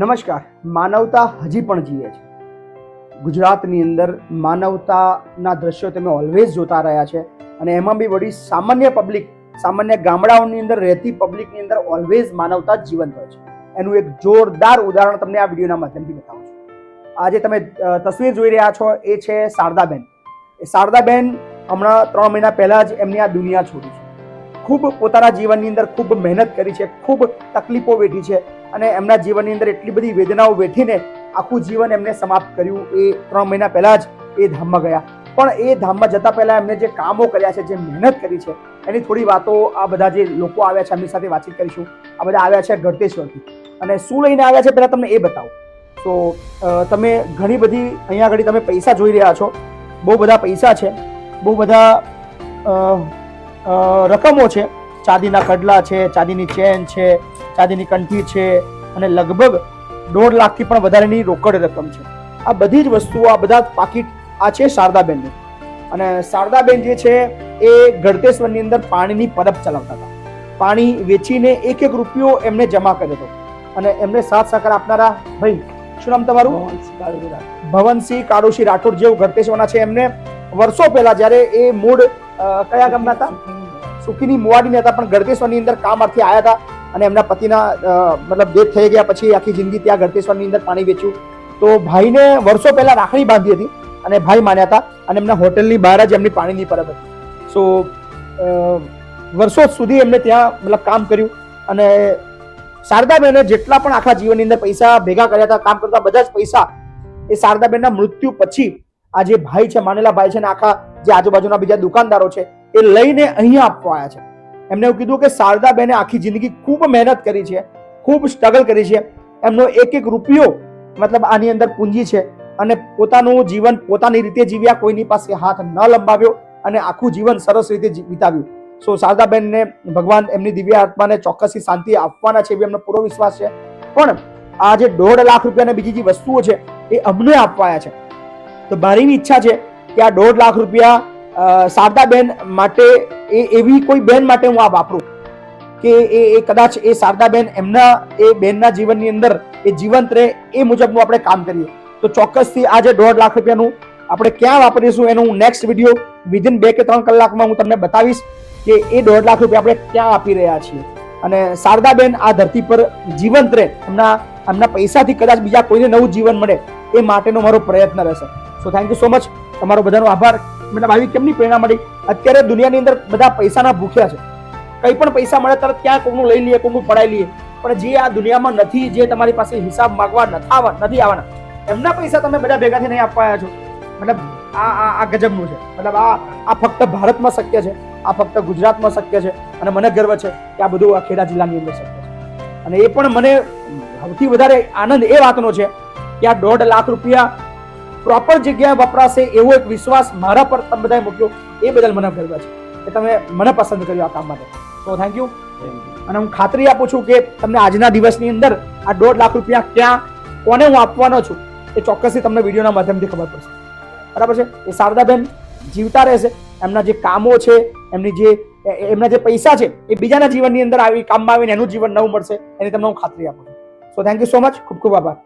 નમસ્કાર, માનવતા હજી પણ જીવે છે. ગુજરાતની અંદર માનવતાના દ્રશ્યો તમે ઓલવેઝ જોતા રહ્યા છે અને એમાં બી વળી સામાન્ય પબ્લિક સામાન્ય ગામડાઓની અંદર રહેતી પબ્લિકની અંદર ઓલવેઝ માનવતા જીવંત હોય છે. એનું એક જોરદાર ઉદાહરણ તમને આ વિડીયોના માધ્યમથી બતાવું છું. આજે તમે તસવીર જોઈ રહ્યા છો, એ છે શારદાબેન. એ શારદાબેન હમણાં ત્રણ મહિના પહેલાં જ એમની આ દુનિયા છોડી છે. ખૂબ પોતાના જીવનની અંદર ખૂબ મહેનત કરી છે, ખૂબ તકલીફો વેઠી છે અને એમના જીવનની અંદર એટલી બધી વેદનાઓ વેઠીને આખું જીવન એમને સમાપ્ત કર્યું એ ત્રણ મહિના પહેલાં જ એ ધામમાં ગયા. પણ એ ધામમાં જતા પહેલાં એમને જે કામો કર્યા છે, જે મહેનત કરી છે, એની થોડી વાતો આ બધા જે લોકો આવ્યા છે, એમની સાથે વાતચીત કરીશું. આ બધા આવ્યા છે ગળતેશ્વરથી અને શું લઈને આવ્યા છે, પહેલાં તમને એ બતાવો. તો તમે ઘણી બધી અહીંયા આગળ તમે પૈસા જોઈ રહ્યા છો. બહુ બધા પૈસા છે. બહુ બધા રકમો છે. ચાંદીના કડલા છે ચાંદીની ચેન છે ચાંદીની કંઠી છે અને લગભગ દોઢ લાખથી પણ વધારેની રોકડ રકમ છે. આ બધી જ વસ્તુઓ આ બધા પાકીટ આ છે શારદાબેનની. અને શારદાબેન જે છે એ ગળતેશ્વરની અંદર પાણીની પરબ ચલાવતા હતા. પાણી વેચીને એક એક રૂપિયો એમને જમા કર્યો હતો. અને એમને સાથ સહકાર આપનારા ભાઈ શું નામ તમારું? ભવનસિંહ કાળુસિંહ રાઠોડ જેવું ગળતેશ્વરના છે એમને. વર્ષો પહેલા જ્યારે એ મૂળ કયા ગામના હતા? સુખીની મુવાડીને હતા, પણ ગળતેશ્વરની અંદર કામ અર્થે આવ્યા હતા અને એમના પતિના મતલબ ડેથ થઈ ગયા પછી આખી જિંદગી ત્યાં ગળતેશ્વરની અંદર પાણી વેચ્યું. તો ભાઈને વર્ષો પહેલા રાખડી બાંધી હતી અને ભાઈ માન્યા હતા અને એમના હોટલની બહાર જ એમની પાણીની પરબ હતી. સો વર્ષો સુધી એમને ત્યાં મતલબ કામ કર્યું અને શારદાબેને જેટલા પણ આખા જીવનની અંદર પૈસા ભેગા કર્યા હતા, કામ કરતા બધા જ પૈસા એ શારદાબેનના મૃત્યુ પછી આ જે ભાઈ છે, માનેલા ભાઈ છે ને આખા જે આજુબાજુના બીજા દુકાનદારો છે, એ લઈને અહીંયા આપવા આવ્યા છે. એમને એવું કીધું કે શારદાબેને આખી જિંદગી ખૂબ મહેનત કરી છે, ખૂબ સ્ટ્રગલ કરી છે. એમનો એક એક રૂપિયો મતલબ આની અંદર પૂંજી છે અને પોતાનું જીવન પોતાની રીતે જીવ્યા, કોઈની પાસે હાથ ન લંબાવ્યો અને આખું જીવન સરસ રીતે વિતાવ્યું. સો શારદાબેનને ભગવાન એમની દિવ્ય આત્માને ચોક્કસથી શાંતિ આપવાના છે એવી એમનો પૂરો વિશ્વાસ છે. પણ આ જે દોઢ લાખ રૂપિયાની બીજી જે વસ્તુઓ છે, એ અમને આપવાયા છે. તો મારી ઈચ્છા છે કે આ દોઢ લાખ રૂપિયા શારદાબેન માટે, એ, એવી કોઈ બેન માટે હું આ વાપરું. કે એ એ કદાચ એ શારદાબેન એમના, એ બેનના જીવનની અંદર, એ જીવંત રહે એ મુજબનું આપણે કામ કરીએ. તો ચોક્કસથી આ જે દોઢ લાખ રૂપિયાનું આપણે ક્યાં વાપરીશું એનું હું નેક્સ્ટ વીડિયો વિધિન બે કે ત્રણ કલાકમાં હું તમને બતાવીશ કે એ દોઢ લાખ રૂપિયા આપણે ક્યાં આપી રહ્યા છીએ. અને શારદાબેન આ ધરતી પર જીવંત રહે. એમના એમના પૈસાથી કદાચ બીજા કોઈને નવું જીવન મળે એ માટેનો મારો પ્રયત્ન રહેશે. So thank you so much તમારો બધાનો આભાર. મતલબ આવી કેમની પ્રેરણા મળી? અત્યારે દુનિયાની અંદર બધા પૈસાના ભૂખ્યા છે. કંઈ પણ પૈસા મળે તરત ક્યાં કોકનું લઈ લઈએ, કોકનું પડાઈ લઈએ. પણ જે આ દુનિયામાં નથી, જે તમારી પાસે હિસાબ માગવા નથી આવવાના, એમના પૈસા તમે બધા ભેગાથી નહીં આપવા છો. મતલબ આ આ આ ગજબનું છે. મતલબ આ આ ફક્ત ભારતમાં શક્ય છે. આ ફક્ત ગુજરાતમાં શક્ય છે. અને મને ગર્વ છે કે આ બધું આ ખેડા જિલ્લાની અંદર શક્ય છે. અને એ પણ મને સૌથી વધારે આનંદ એ વાતનો છે કે આ દોઢ લાખ રૂપિયા પ્રોપર જગ્યાએ વપરાશે એવો એક વિશ્વાસ મારા પર તમે બધાએ મૂક્યો એ બદલ મને ગર્વ છે કે તમે મને પસંદ કર્યો આ કામ માટે. તો થેન્ક યુ અને હું ખાતરી આપું છું કે તમને આજના દિવસની અંદર આ દોઢ લાખ રૂપિયા ક્યાં કોને હું આપવાનો છું એ ચોક્કસથી તમને વિડીયોના માધ્યમથી ખબર પડશે. બરાબર છે? એ શારદાબેન જીવતા રહેશે એમના જે કામો છે એમની જે એમના જે પૈસા છે એ બીજાના જીવનની અંદર આવી કામમાં આવીને એનું જીવન નવું મળશે એની તમને હું ખાતરી આપું છું. So thank you so much ખૂબ ખૂબ આભાર.